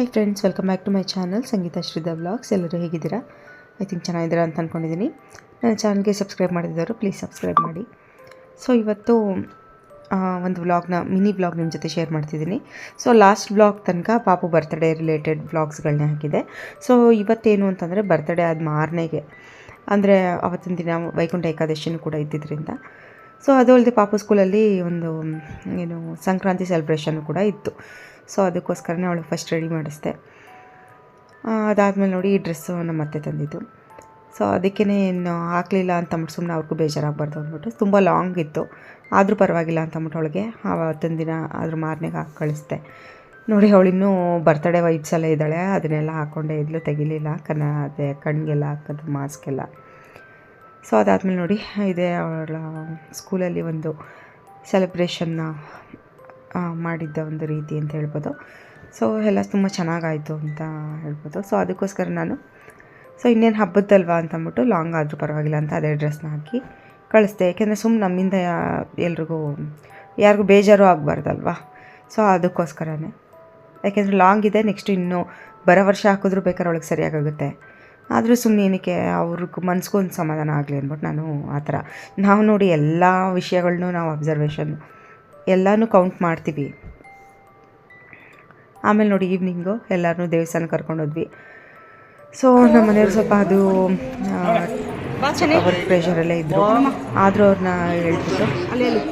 Hi friends welcome back to my channel Sangeetha Shridha blogs ಎಲ್ಲರೂ ಹೇಗಿದ್ದೀರಾ? I think ಚೆನ್ನಾಗಿದ್ದೀರಾ ಅಂತ ಅಂದ್ಕೊಂಡಿದ್ದೀನಿ ನನ್ನ ಚಾನಲ್ಗೆ ಸಬ್ಸ್ಕ್ರೈಬ್ ಮಾಡಿದ್ದವರು ಪ್ಲೀಸ್ ಸಬ್ಸ್ಕ್ರೈಬ್ ಮಾಡಿ. ಸೊ ಇವತ್ತು ಒಂದು ವ್ಲಾಗ್ನ ಮಿನಿ ವ್ಲಾಗ್ ನಿಮ್ಮ ಜೊತೆ ಶೇರ್ ಮಾಡ್ತಿದ್ದೀನಿ. ಸೊ ಲಾಸ್ಟ್ ವ್ಲಾಗ್ ತನಕ ಪಾಪು ಬರ್ತ್ಡೇ ರಿಲೇಟೆಡ್ ವ್ಲಾಗ್ಸ್ಗಳನ್ನ ಹಾಕಿದೆ. ಸೊ ಇವತ್ತೇನು ಅಂತಂದರೆ ಬರ್ತ್ಡೇ ಆದ ಮಾರನೆಗೆ, ಅಂದರೆ ಅವತ್ತಿನ ದಿನ ವೈಕುಂಠ ಏಕಾದಶಿನೂ ಕೂಡ ಇದ್ದಿದ್ದರಿಂದ ಸೊ ಅದು ಅಲ್ಲದೆ ಪಾಪು ಸ್ಕೂಲಲ್ಲಿ ಒಂದು, ಏನು, ಸಂಕ್ರಾಂತಿ ಸೆಲೆಬ್ರೇಷನ್ ಕೂಡ ಇತ್ತು. ಸೊ ಅದಕ್ಕೋಸ್ಕರನೇ ಅವಳು ಫಸ್ಟ್ ರೆಡಿ ಮಾಡಿಸ್ದೆ. ಅದಾದಮೇಲೆ ನೋಡಿ ಈ ಡ್ರೆಸ್ಸು ನಮ್ಮ ಅತ್ತೆ ತಂದಿದ್ದು. ಸೊ ಅದಕ್ಕೇ ಏನು ಹಾಕಲಿಲ್ಲ ಅಂತ ಅಂದ್ಬಿಟ್ಟು ಸುಮ್ಮನೆ ಅವ್ರಿಗೂ ಬೇಜಾರಾಗಬಾರ್ದು ಅಂದ್ಬಿಟ್ಟು ತುಂಬ ಲಾಂಗ್ ಇತ್ತು. ಆದರೂ ಪರವಾಗಿಲ್ಲ ಅಂತ ಅಂದ್ಬಿಟ್ಟು ಅವಳಿಗೆ ಅವತ್ತಿನ ದಿನ ಅದ್ರ ಮಾರನೆಗೆ ಹಾಕಿ ಕಳಿಸ್ದೆ. ನೋಡಿ ಅವಳಿನ್ನೂ ಬರ್ತಡೇ ವೈಬ್ಸಲ್ಲೇ ಇದ್ದಾಳೆ, ಅದನ್ನೆಲ್ಲ ಹಾಕ್ಕೊಂಡೆ ಇದ್ಲು, ತೆಗಿಲಿಲ್ಲ ಕನ್ನ ಅದೇ ಕಣ್ಣಿಗೆಲ್ಲ ಹಾಕೋದು ಮಾಸ್ಕೆಲ್ಲ ಸೊ ಅದಾದಮೇಲೆ ನೋಡಿ ಇದೇ ಅವಳ ಸ್ಕೂಲಲ್ಲಿ ಒಂದು ಸೆಲೆಬ್ರೇಷನ್ನ ಮಾಡಿದ್ದ ಒಂದು ರೀತಿ ಅಂತ ಹೇಳ್ಬೋದು. ಸೊ ಎಲ್ಲ ತುಂಬ ಚೆನ್ನಾಗಾಯಿತು ಅಂತ ಹೇಳ್ಬೋದು. ಸೊ ಅದಕ್ಕೋಸ್ಕರ ನಾನು ಸೊ ಇನ್ನೇನು ಹಬ್ಬದ್ದಲ್ವಾ ಅಂತ ಅಂದ್ಬಿಟ್ಟು ಲಾಂಗ್ ಆದರೂ ಪರವಾಗಿಲ್ಲ ಅಂತ ಅದೇ ಡ್ರೆಸ್ನ ಹಾಕಿ ಕಳಿಸ್ದೆ. ಯಾಕೆಂದರೆ ಸುಮ್ಮನೆ ನಮ್ಮಿಂದ ಎಲ್ರಿಗೂ, ಯಾರಿಗೂ ಬೇಜಾರು ಆಗಬಾರ್ದಲ್ವಾ? ಸೊ ಅದಕ್ಕೋಸ್ಕರನೇ. ಯಾಕೆಂದರೆ ಲಾಂಗ್ ಇದೆ ನೆಕ್ಸ್ಟ್ ಇನ್ನೂ ಬರೋ ವರ್ಷ ಹಾಕಿದ್ರೂ ಬೇಕಾದ್ರೆ ಒಳಗೆ ಸರಿಯಾಗುತ್ತೆ ಆದರೂ ಸುಮ್ಮನೆ ಏನಕ್ಕೆ, ಅವ್ರಿಗೂ ಮನ್ಸಿಗೂ ಒಂದು ಸಮಾಧಾನ ಆಗಲಿ ಅಂದ್ಬಿಟ್ಟು ನಾನು ಆ ಥರ, ನಾವು ನೋಡಿ ಎಲ್ಲ ವಿಷಯಗಳನ್ನೂ ನಾವು ಅಬ್ಸರ್ವೇಷನ್ ಎಲ್ಲನೂ ಕೌಂಟ್ ಮಾಡ್ತೀವಿ. ಆಮೇಲೆ ನೋಡಿ ಈವ್ನಿಂಗು ಎಲ್ಲರನ್ನೂ ದೇವಸ್ಥಾನ ಕರ್ಕೊಂಡೋದ್ವಿ ಸೊ ನಮ್ಮ ಮನೆಯವ್ರು ಸ್ವಲ್ಪ ಅದು ವರ್ಕ್ ಪ್ರೆಷರಲ್ಲೇ ಇದ್ದರು ಆದರೂ ಅವ್ರನ್ನ ಹೇಳ್ಬಿಟ್ಟು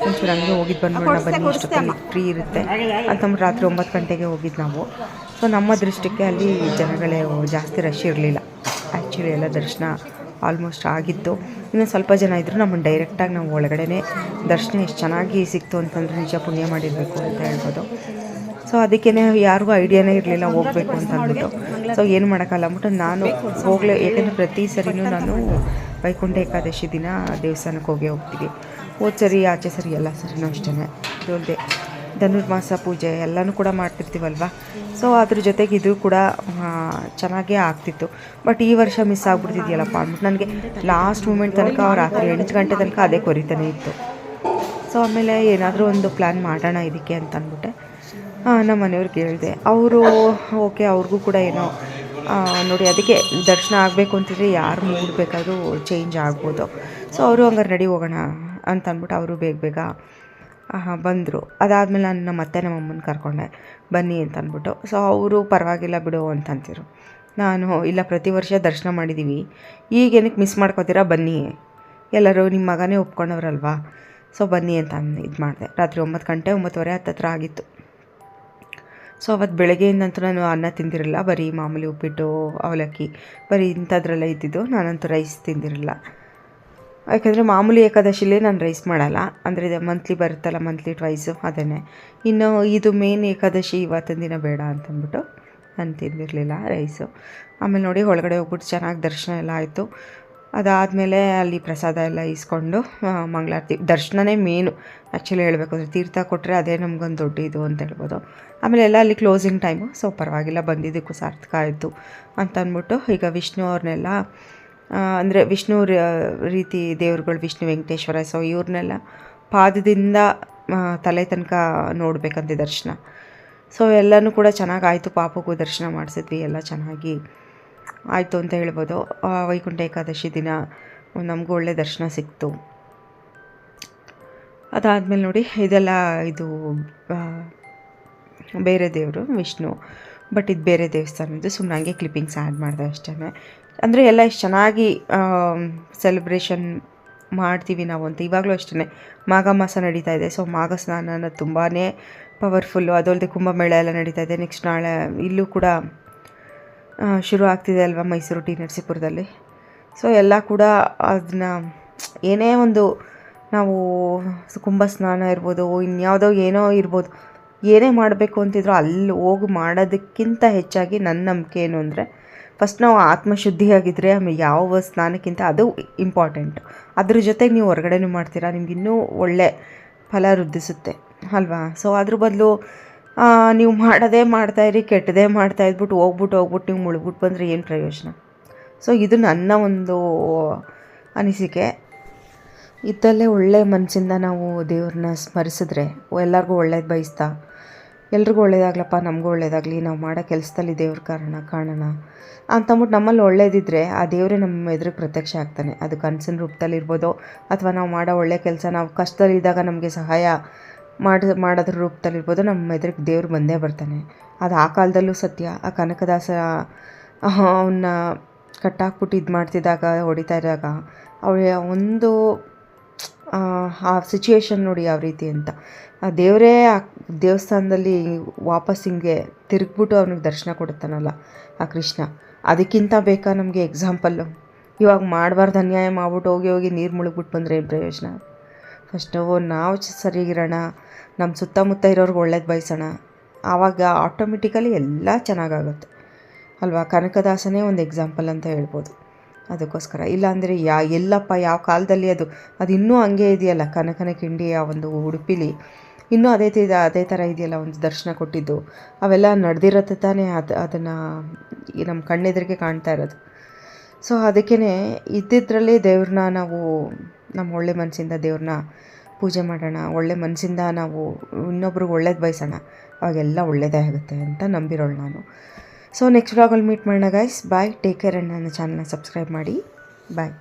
ಒಂಚೂರು ಹಂಗೆ ಹೋಗಿದ್ದು ಬಂದ್ಬಿಡೋಣ ಬನ್ನಿ ಇಷ್ಟೊತ್ತಲ್ಲಿ ಫ್ರೀ ಇರುತ್ತೆ. ಅಂತಂದ್ಬಿಟ್ಟು ರಾತ್ರಿ ಒಂಬತ್ತು ಗಂಟೆಗೆ ಹೋಗಿದ್ದು ನಾವು. ಸೊ ನಮ್ಮ ದೃಷ್ಟಕ್ಕೆ ಅಲ್ಲಿ ಜನಗಳೇ ಜಾಸ್ತಿ ರಶ್ ಇರಲಿಲ್ಲ. ಆ್ಯಕ್ಚುಲಿ ಎಲ್ಲ ದರ್ಶನ ಆಲ್ಮೋಸ್ಟ್ ಆಗಿತ್ತು. ಇನ್ನು ಸ್ವಲ್ಪ ಜನ ಇದ್ದರು ನಮ್ಮನ್ನು ಡೈರೆಕ್ಟಾಗಿ ನಾವು ಒಳಗಡೆನೇ ದರ್ಶನ ಎಷ್ಟು ಚೆನ್ನಾಗಿ ಸಿಕ್ತು ಅಂತಂದರೆ ನಿಜ ಪುಣ್ಯ ಮಾಡಿರಬೇಕು ಅಂತ ಹೇಳ್ಬೋದು. ಸೊ ಅದಕ್ಕೇ ಯಾರಿಗೂ ಐಡಿಯಾನೇ ಇರಲಿಲ್ಲ ಹೋಗಬೇಕು ಅಂತ ಅಂದ್ಬಿಟ್ಟು. ಸೊ ಏನು ಮಾಡೋಕ್ಕಲ್ಲ ಅಂದ್ಬಿಟ್ಟು ನಾನು ಹೋಗಲೇ ಏಕೆಂದರೆ ಪ್ರತಿ ಸರಿನೂ ನಾನು ವೈಕುಂಠ ಏಕಾದಶಿ ದಿನ ದೇವಸ್ಥಾನಕ್ಕೆ ಹೋಗೇ ಹೋಗ್ತೀವಿ. ಹೋದ ಸರಿ, ಆಚೆ ಸರಿ, ಎಲ್ಲ ಸರಿನೂ ಅಷ್ಟೇ ಅಲ್ಲದೆ ಧನುರ್ಮಾಸ ಪೂಜೆ ಎಲ್ಲನೂ ಕೂಡ ಮಾಡ್ತಿರ್ತೀವಲ್ವ? ಸೊ ಅದ್ರ ಜೊತೆಗೆ ಇದು ಕೂಡ ಚೆನ್ನಾಗೇ ಆಗ್ತಿತ್ತು. ಬಟ್ ಈ ವರ್ಷ ಮಿಸ್ ಆಗ್ಬಿಡ್ತಿದ್ಯಲ್ಲಪ್ಪ ಅಂದ್ಬಿಟ್ಟು ನನಗೆ ಲಾಸ್ಟ್ ಮೂಮೆಂಟ್ ತನಕ ರಾತ್ರಿ ಎಂಟು ಗಂಟೆ ತನಕ ಅದೇ ಕೊರಿತಾನೆ ಇತ್ತು. ಸೊ ಆಮೇಲೆ ಏನಾದರೂ ಒಂದು ಪ್ಲ್ಯಾನ್ ಮಾಡೋಣ ಇದಕ್ಕೆ ಅಂತ ಅಂದ್ಬಿಟ್ಟೆ. ನಮ್ಮ ಮನೆಯವ್ರಿಗೆ ಹೇಳಿದೆ ಅವರು ಓಕೆ ಅವ್ರಿಗೂ ಕೂಡ ಏನೋ ನೋಡಿ ಅದಕ್ಕೆ ದರ್ಶನ ಆಗಬೇಕು ಅಂತಿದ್ರೆ ಯಾರು ಮೂಡ್ ಬೇಕಾದರೂ ಚೇಂಜ್ ಆಗ್ಬೋದು. ಸೊ ಅವರು ಹಂಗಾರೆ ರೆಡಿ ಹೋಗೋಣ ಅಂತ ಅಂದ್ಬಿಟ್ಟು ಅವರು ಬೇಗ ಬೇಗ ಬಂದರು. ಅದಾದಮೇಲೆ ನಾನು ನಮ್ಮ ಅತ್ತೆ ನಮ್ಮ ಅಮ್ಮನ ಕರ್ಕೊಂಡೆ. ಬನ್ನಿ ಅಂತ ಅಂದ್ಬಿಟ್ಟು. ಸೊ ಅವರು ಪರವಾಗಿಲ್ಲ ಬಿಡು ಅಂತಂತಿದ್ರು ನಾನು, ಇಲ್ಲ, ಪ್ರತಿ ವರ್ಷ ದರ್ಶನ ಮಾಡಿದ್ದೀವಿ ಈಗ ಏನಕ್ಕೆ ಮಿಸ್ ಮಾಡ್ಕೋತೀರಾ? ಬನ್ನಿ. ಎಲ್ಲರೂ ನಿಮ್ಮ ಮಗನೇ ಒಪ್ಕೊಂಡವ್ರಲ್ವಾ? ಸೊ ಬನ್ನಿ ಅಂತ ಇದು ಮಾಡಿದೆ. ರಾತ್ರಿ ಒಂಬತ್ತು ಗಂಟೆ, ಒಂಬತ್ತುವರೆ ಹತ್ತತ್ರ ಆಗಿತ್ತು. ಸೊ ಅವತ್ತು ಬೆಳಗ್ಗೆಯಿಂದಂತೂ ನಾನು ಅನ್ನ ತಿಂದಿರಲಿಲ್ಲ ಬರೀ ಮಾಮೂಲಿ ಉಪ್ಪಿಟ್ಟು, ಅವಲಕ್ಕಿ, ಬರೀ ಇಂಥದ್ರೆಲ್ಲ ಇದ್ದಿದ್ದು. ನಾನಂತೂ ರೈಸ್ ತಿಂದಿರಲಿಲ್ಲ ಯಾಕಂದರೆ ಮಾಮೂಲಿ ಏಕಾದಶಿಲಿ ನಾನು ರೈಸ್ ಮಾಡಲ್ಲ. ಅಂದರೆ ಇದು ಮಂತ್ಲಿ ಬರುತ್ತಲ್ಲ ಮಂತ್ಲಿ ಟ್ವೈಸು ಅದನ್ನೇ. ಇನ್ನು ಇದು ಮೇನ್ ಏಕಾದಶಿ ಇವತ್ತಿನ ದಿನ ಬೇಡ ಅಂತಂದ್ಬಿಟ್ಟು ನಾನು ತಿಂದಿರಲಿಲ್ಲ ರೈಸು ಆಮೇಲೆ ನೋಡಿ ಒಳಗಡೆ ಹೋಗ್ಬಿಟ್ಟು ಚೆನ್ನಾಗಿ ದರ್ಶನ ಎಲ್ಲ ಆಯಿತು. ಅದಾದಮೇಲೆ ಅಲ್ಲಿ ಪ್ರಸಾದ ಎಲ್ಲ ಇಸ್ಕೊಂಡು ಮಂಗಳಾರತಿ. ದರ್ಶನವೇ ಮೇನು ಆ್ಯಕ್ಚುಲಿ ಹೇಳಬೇಕು ಅಂದರೆ ತೀರ್ಥ ಕೊಟ್ಟರೆ ಅದೇ ನಮಗೊಂದು ದೊಡ್ಡ ಇದು ಅಂತ ಹೇಳ್ಬೋದು. ಆಮೇಲೆ ಎಲ್ಲ ಅಲ್ಲಿ ಕ್ಲೋಸಿಂಗ್ ಟೈಮು ಸೊ ಪರವಾಗಿಲ್ಲ, ಬಂದಿದ್ದಕ್ಕೂ ಸಾರ್ಥಕ ಆಯಿತು ಅಂತ ಅಂದ್ಬಿಟ್ಟು ಈಗ ವಿಷ್ಣು ಅವ್ರನ್ನೆಲ್ಲ ಅಂದರೆ ವಿಷ್ಣು ರೀತಿ ದೇವ್ರುಗಳು ವಿಷ್ಣು, ವೆಂಕಟೇಶ್ವರ, ಸೊ ಇವ್ರನ್ನೆಲ್ಲ ಪಾದದಿಂದ ತಲೆ ತನಕ ನೋಡಬೇಕಂತೆ ದರ್ಶನ. ಸೊ ಎಲ್ಲನೂ ಕೂಡ ಚೆನ್ನಾಗಾಯಿತು ಪಾಪಕ್ಕೂ ದರ್ಶನ ಮಾಡಿಸಿದ್ವಿ, ಎಲ್ಲ ಚೆನ್ನಾಗಿ ಆಯಿತು ಅಂತ ಹೇಳ್ಬೋದು. ವೈಕುಂಠ ಏಕಾದಶಿ ದಿನ ನಮಗೂ ಒಳ್ಳೆ ದರ್ಶನ ಸಿಕ್ತು. ಅದಾದಮೇಲೆ ನೋಡಿ, ಇದೆಲ್ಲ ಇದು ಬೇರೆ ದೇವರು ವಿಷ್ಣು. ಬಟ್ ಇದು ಬೇರೆ ದೇವಸ್ಥಾನದ್ದು ಸುಮ್ಮನೆ ಹಂಗೆ ಕ್ಲಿಪ್ಪಿಂಗ್ಸ್ ಆ್ಯಡ್ ಮಾಡಿದೆ ಅಷ್ಟೇ ಅಂದರೆ ಎಲ್ಲ ಎಷ್ಟು ಚೆನ್ನಾಗಿ ಸೆಲೆಬ್ರೇಷನ್ ಮಾಡ್ತೀವಿ ನಾವು ಅಂತ ಇವಾಗಲೂ ಅಷ್ಟೇ ಮಾಘ ಮಾಸ ನಡೀತಾ ಇದೆ ಸೊ ಮಾಘ ಸ್ನಾನ ತುಂಬಾ ಪವರ್ಫುಲ್ಲು ಅದಲ್ಲದೆ ಕುಂಭಮೇಳ ಎಲ್ಲ ನಡೀತಾ ಇದೆ. ನೆಕ್ಸ್ಟ್ ನಾಳೆ ಇಲ್ಲೂ ಕೂಡ ಶುರು ಆಗ್ತಿದೆ ಅಲ್ವಾ ಮೈಸೂರು ಟಿ ನರಸೀಪುರದಲ್ಲಿ. ಸೊ ಎಲ್ಲ ಕೂಡ ಅದನ್ನ ಏನೇ ಒಂದು ನಾವು ಕುಂಭ ಸ್ನಾನ ಇರ್ಬೋದು, ಇನ್ಯಾವುದೋ ಏನೋ ಇರ್ಬೋದು ಏನೇ ಮಾಡಬೇಕು ಅಂತಿದ್ರು ಅಲ್ಲಿ ಹೋಗಿ ಮಾಡೋದಕ್ಕಿಂತ ಹೆಚ್ಚಾಗಿ ನನ್ನ ನಂಬಿಕೆ ಏನು ಅಂದರೆ ಫಸ್ಟ್ ನಾವು ಆತ್ಮಶುದ್ಧಿಯಾಗಿದ್ದರೆ ಆಮೇಲೆ ಯಾವ ಸ್ನಾನಕ್ಕಿಂತ ಅದು ಇಂಪಾರ್ಟೆಂಟು ಅದ್ರ ಜೊತೆಗೆ ನೀವು ಹೊರಗಡೆನೂ ಮಾಡ್ತೀರಾ, ನಿಮ್ಗೆ ಇನ್ನೂ ಒಳ್ಳೆ ಫಲ ವೃದ್ಧಿಸುತ್ತೆ, ಅಲ್ವಾ? ಸೊ ಅದ್ರ ಬದಲು ನೀವು ಮಾಡೋದೇ ಮಾಡ್ತಾಯಿರಿ ಕೆಟ್ಟದೇ ಮಾಡ್ತಾ ಇದ್ಬಿಟ್ಟು ಹೋಗ್ಬಿಟ್ಟು ಹೋಗ್ಬಿಟ್ಟು ನೀವು ಮುಳುಗ್ಬಿಟ್ಟು ಬಂದರೆ ಏನು ಪ್ರಯೋಜನ? ಸೊ ಇದು ನನ್ನ ಒಂದು ಅನಿಸಿಕೆ. ಇದ್ದಲ್ಲೇ ಒಳ್ಳೆ ಮನಸ್ಸಿಂದ ನಾವು ದೇವ್ರನ್ನ ಸ್ಮರಿಸಿದ್ರೆ, ಎಲ್ಲರಿಗೂ ಒಳ್ಳೇದು ಬಯಸ್ತಾ ಎಲ್ರಿಗೂ ಒಳ್ಳೇದಾಗ್ಲಪ್ಪ, ನಮಗೂ ಒಳ್ಳೇದಾಗಲಿ. ನಾವು ಮಾಡೋ ಕೆಲಸದಲ್ಲಿ ದೇವ್ರ ಕಾರಣ ಕಾಣೋಣ ಅಂತಂದ್ಬಿಟ್ಟು ನಮ್ಮಲ್ಲಿ ಒಳ್ಳೇದಿದ್ದರೆ ಆ ದೇವರೇ ನಮ್ಮ ಎದುರು ಪ್ರತ್ಯಕ್ಷ ಆಗ್ತಾನೆ. ಅದು ಕನಸಿನ ರೂಪದಲ್ಲಿ ಇರ್ಬೋದು ಅಥವಾ ನಾವು ಮಾಡೋ ಒಳ್ಳೆ ಕೆಲಸ ನಾವು ಕಷ್ಟದಲ್ಲಿದ್ದಾಗ ನಮಗೆ ಸಹಾಯ ಮಾಡಿದ ಮಾಡೋದ್ರ ರೂಪದಲ್ಲಿರ್ಬೋದು ನಮ್ಮ ಎದುರಿಗೆ ದೇವ್ರು ಬಂದೇ ಬರ್ತಾನೆ. ಅದು ಆ ಕಾಲದಲ್ಲೂ ಸತ್ಯ. ಆ ಕನಕದಾಸ ಅವನ್ನ ಕಟ್ಟಾಕ್ಬಿಟ್ಟು ಇದು ಮಾಡ್ತಿದ್ದಾಗ ಹೊಡಿತಾ ಇದ್ದಾಗ, ಅವಳ ಒಂದು ಆ, ಸಿಚುಯೇಷನ್ ನೋಡಿ ಯಾವ ರೀತಿ ಅಂತ. ಆ ದೇವರೇ ಆ ದೇವಸ್ಥಾನದಲ್ಲಿ ವಾಪಸ್ ಹಿಂಗೆ ತಿರುಗ್ಬಿಟ್ಟು ಅವನಿಗೆ ದರ್ಶನ ಕೊಡುತ್ತಾನಲ್ಲ ಆ ಕೃಷ್ಣ. ಅದಕ್ಕಿಂತ ಬೇಕಾ ನಮಗೆ ಎಕ್ಸಾಂಪಲ್ಲು ಇವಾಗ ಮಾಡಬಾರ್ದು ಅನ್ಯಾಯ ಮಾಡ್ಬಿಟ್ಟು ಹೋಗಿ ಹೋಗಿ ನೀರು ಮುಳುಗ್ಬಿಟ್ಟು ಬಂದರೆ ಏನು ಪ್ರಯೋಜನ? ಫಸ್ಟು ನಾವು ಸರಿಗಿರೋಣ ನಮ್ಮ ಸುತ್ತಮುತ್ತ ಇರೋರ್ಗೆ ಒಳ್ಳೇದು ಬಯಸೋಣ. ಆವಾಗ ಆಟೋಮೆಟಿಕಲಿ ಎಲ್ಲ ಚೆನ್ನಾಗಾಗುತ್ತೆ. ಅಲ್ವಾ? ಕನಕದಾಸನೇ ಒಂದು ಎಕ್ಸಾಂಪಲ್ ಅಂತ ಹೇಳ್ಬೋದು. ಅದಕ್ಕೋಸ್ಕರ. ಇಲ್ಲಾಂದರೆ ಯಾ, ಎಲ್ಲಪ್ಪ, ಯಾವ ಕಾಲದಲ್ಲಿ ಅದು? ಅದು ಇನ್ನೂ ಹಂಗೆ ಇದೆಯಲ್ಲ, ಕನಕನ ಕಿಂಡಿ ಆ ಒಂದು ಉಡುಪಿಲಿ. ಇನ್ನೂ ಅದೇ ತಿ, ಅದೇ ಥರ ಇದೆಯಲ್ಲ ಒಂದು ದರ್ಶನ ಕೊಟ್ಟಿದ್ದು. ಅವೆಲ್ಲ ನಡೆದಿರತ್ತೆ ತಾನೇ, ಅದು, ಅದನ್ನು ನಮ್ಮ ಕಣ್ಣೆದುರಿಗೆ ಕಾಣ್ತಾ ಇರೋದು. ಸೊ ಅದಕ್ಕೇ ಇದ್ದಿದ್ರಲ್ಲಿ ದೇವ್ರನ್ನ ನಾವು, ನಮ್ಮ ಒಳ್ಳೆ ಮನಸ್ಸಿಂದ ದೇವ್ರನ್ನ ಪೂಜೆ ಮಾಡೋಣ, ಒಳ್ಳೆ ಮನಸ್ಸಿಂದ ನಾವು ಇನ್ನೊಬ್ರಿಗೆ ಒಳ್ಳೇದು ಬಯಸೋಣ, ಅವಾಗೆಲ್ಲ ಒಳ್ಳೆಯದೇ ಆಗುತ್ತೆ ಅಂತ ನಂಬಿರೋಳು ನಾನು. ಸೊ ನೆಕ್ಸ್ಟ್ ವ್ಲಾಗಲ್ಲಿ ಮೀಟ್ ಮಾಡೋಣ guys bye take care and ನನ್ನ ಚಾನಲ್ನ ಸಬ್ಸ್ಕ್ರೈಬ್ ಮಾಡಿ. ಬಾಯ್